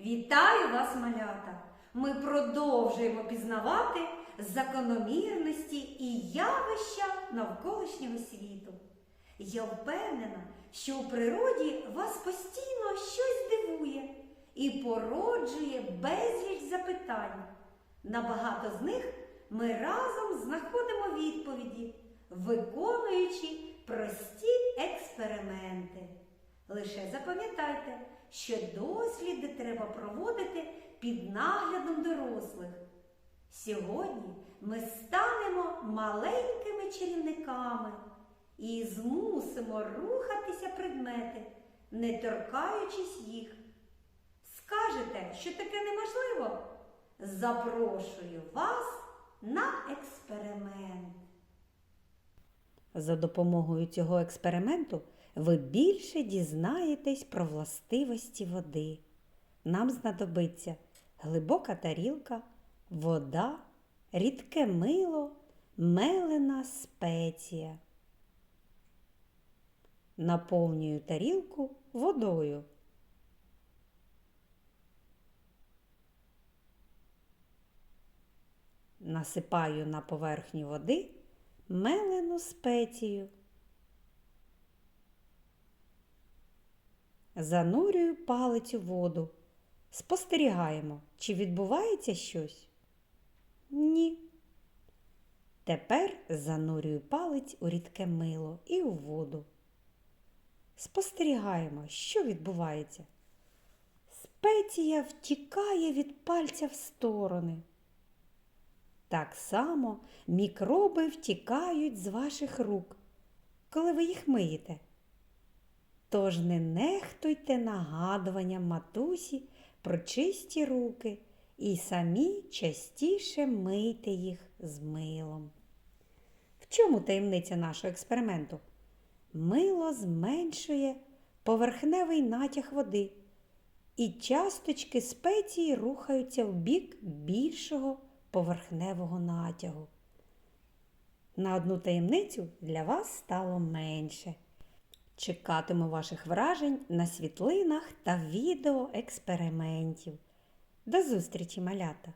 Вітаю вас, малята! Ми продовжуємо пізнавати закономірності і явища навколишнього світу. Я впевнена, що у природі вас постійно щось дивує і породжує безліч запитань. На багато з них ми разом знаходимо відповіді, виконуючи прості експерименти. Лише запам'ятайте, що досліди треба проводити під наглядом дорослих. Сьогодні ми станемо маленькими чарівниками і змусимо рухатися предмети, не торкаючись їх. Скажете, що таке неможливо? Запрошую вас на експеримент. За допомогою цього експерименту ви більше дізнаєтесь про властивості води. Нам знадобиться глибока тарілка, вода, рідке мило, мелена спеція. Наповнюю тарілку водою. Насипаю на поверхню води мелену спецію. Занурюю палець у воду. Спостерігаємо, чи відбувається щось? Ні. Тепер занурюю палець у рідке мило і у воду. Спостерігаємо, що відбувається. Спеція втікає від пальця в сторони. Так само мікроби втікають з ваших рук, коли ви їх миєте. Тож не нехтуйте нагадуванням матусі про чисті руки і самі частіше мийте їх з милом. В чому таємниця нашого експерименту? Мило зменшує поверхневий натяг води, і часточки спеції рухаються в бік більшого поверхневого натягу. На одну таємницю для вас стало менше. Чекатиму ваших вражень на світлинах та відео експериментів. До зустрічі, малята!